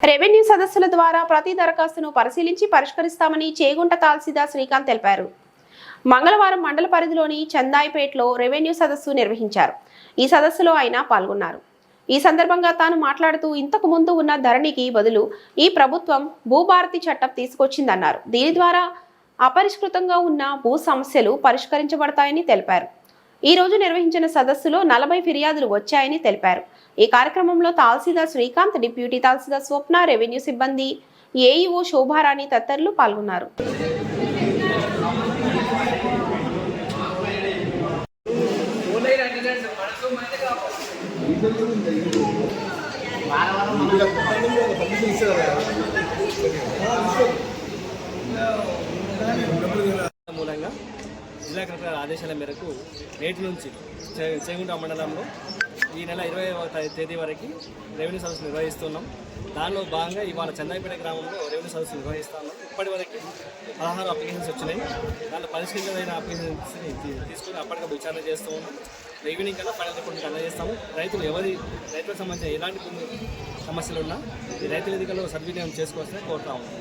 Revenue సదస్సుల ద్వారా ప్రతి దరఖాస్తును పరిశీలించి పరిష్కరిస్తామని చేగుంట తహసీల్దార్ శ్రీకాంత్ తెలిపారు. మంగళవారం మండల పరిధిలోని చందాయిపేటలో రెవెన్యూ సదస్సు నిర్వహించారు. ఈ సదస్సులో ఆయన పాల్గొన్నారు. ఈ సందర్భంగా తాను మాట్లాడుతూ ఇంతకు ముందు ఉన్న ధరణికి బదులు ఈ ప్రభుత్వం భూభారతి చట్టం తీసుకొచ్చిందన్నారు. దీని ద్వారా అపరిష్కృతంగా ఉన్న భూ సమస్యలు పరిష్కరించబడతాయని తెలిపారు. ఈ రోజు నిర్వహించిన సదస్సులో నలభై ఫిర్యాదులు వచ్చాయని తెలిపారు. ఈ కార్యక్రమంలో తహసీల్దార్ శ్రీకాంత్ డిప్యూటీ తహసీల్దార్ స్వప్న రెవెన్యూ సిబ్బంది ఏఈఓ శోభారాణి తదితరులు పాల్గొన్నారు. మూలంగా జిల్లా కలెక్టర్ ఆదేశాల మేరకు నేటి నుంచి చేగుంట మండలంలో ఈ నెల ఇరవై తేదీ వరకు రెవెన్యూ సదస్సు నిర్వహిస్తున్నాం. దానిలో భాగంగా ఇవాళ చందాయిపేట గ్రామంలో రెవెన్యూ సదస్సు నిర్వహిస్తాము. ఇప్పటి వరకు పదహారు అప్లికేషన్స్ వచ్చినాయి. దాంట్లో పరిష్కరించదైన అప్లికేషన్స్ని తీసుకుని అప్పటికప్పుడు విచారణ చేస్తూ ఉన్నాం. ఈవినింగ్ కల్లా ఫైనల్ రిపోర్ట్ అందజేస్తాము రైతులు ఎవరి రైతులకు సంబంధించిన ఎలాంటి సమస్యలు ఉన్నా ఈ రైతుల ఎన్నికల్లో సద్వినియోగం చేసుకోవాల్సిన కోరుతా ఉన్నాం.